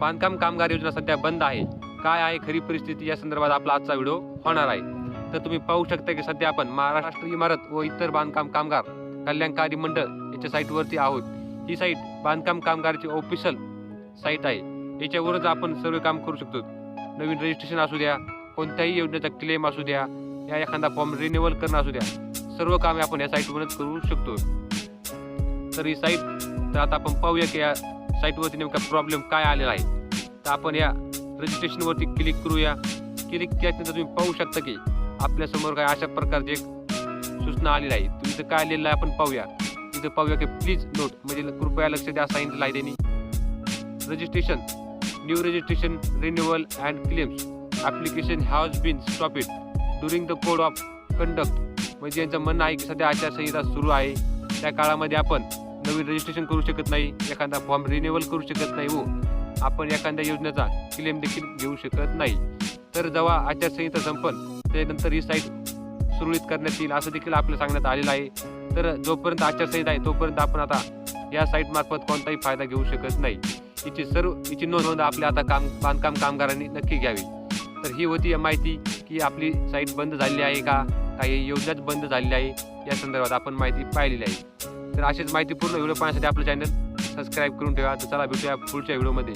बांधकाम कामगार योजना सध्या बंद आहे. काय आहे खरी परिस्थिती या संदर्भात आपला आजचा व्हिडिओ होणार आहे. तर तुम्ही पाहू शकता की सध्या आपण महाराष्ट्र इमारत व इतर बांधकाम कामगार कल्याणकारी मंडळ याच्या साईटवरती आहोत. ही साईट बांधकाम कामगारची ऑफिशियल साईट आहे. याच्यावरच आपण सर्व काम करू शकतो. नवीन रजिस्ट्रेशन असू द्या कोणत्याही योजनेचा क्लेम असू द्या या एखादा फॉर्म रिन्युअल करणं असू द्या सर्व कामे आपण या साईटवरच करू शकतो. तर ही साईट तर आता आपण पाहूया की या साईटवरती नेमका प्रॉब्लेम काय आलेला आहे? तर आपण या रजिस्ट्रेशनवरती क्लिक करूया. क्लिक केल्यानंतर तुम्ही पाहू शकता की आपल्यासमोर काय अशा प्रकारची एक सूचना आलेली आहे. तुम्ही इथं काय लिहिलं आहे आपण पाहूया. इथं पाहूया की प्लीज नोट म्हणजे कृपया लक्ष द्या सांगितलं आहे त्यांनी. Registration new registration renewal and claims application has been stopped during the code of conduct म्हणजे यांचं म्हणणं आहे की सध्या आचारसंहिता सुरू आहे. त्या काळामध्ये आपण नवीन रजिस्ट्रेशन करू शकत नाही एखादा फॉर्म रिन्युअल करू शकत नाही व आपण एखाद्या योजनेचा क्लेम देखील घेऊ शकत नाही. तर जेव्हा आचारसंहिता संपन त्यानंतर ही साईट सुरळीत करण्यात येईल असं देखील आपल्याला सांगण्यात आलेलं आहे. तर जोपर्यंत आचारसंहिता आहे तोपर्यंत आपण आता या साईटमार्फत कोणताही फायदा घेऊ शकत नाही. हिची सर्व हिची नोंद होऊन आपल्या आता काम बांधकाम कामगारांनी नक्की घ्यावी. तर ही होती माहिती की आपली साईट बंद झालेली आहे का? काही योजनाच बंद झालेली आहे? या संदर्भात आपण माहिती पाहिलेली आहे. तर अशीच माहिती पूर्ण व्हिडिओ पाहण्यासाठी आपलं चॅनल सबस्क्राईब करून ठेवा. तर चला भेटूया पुढच्या व्हिडिओमध्ये.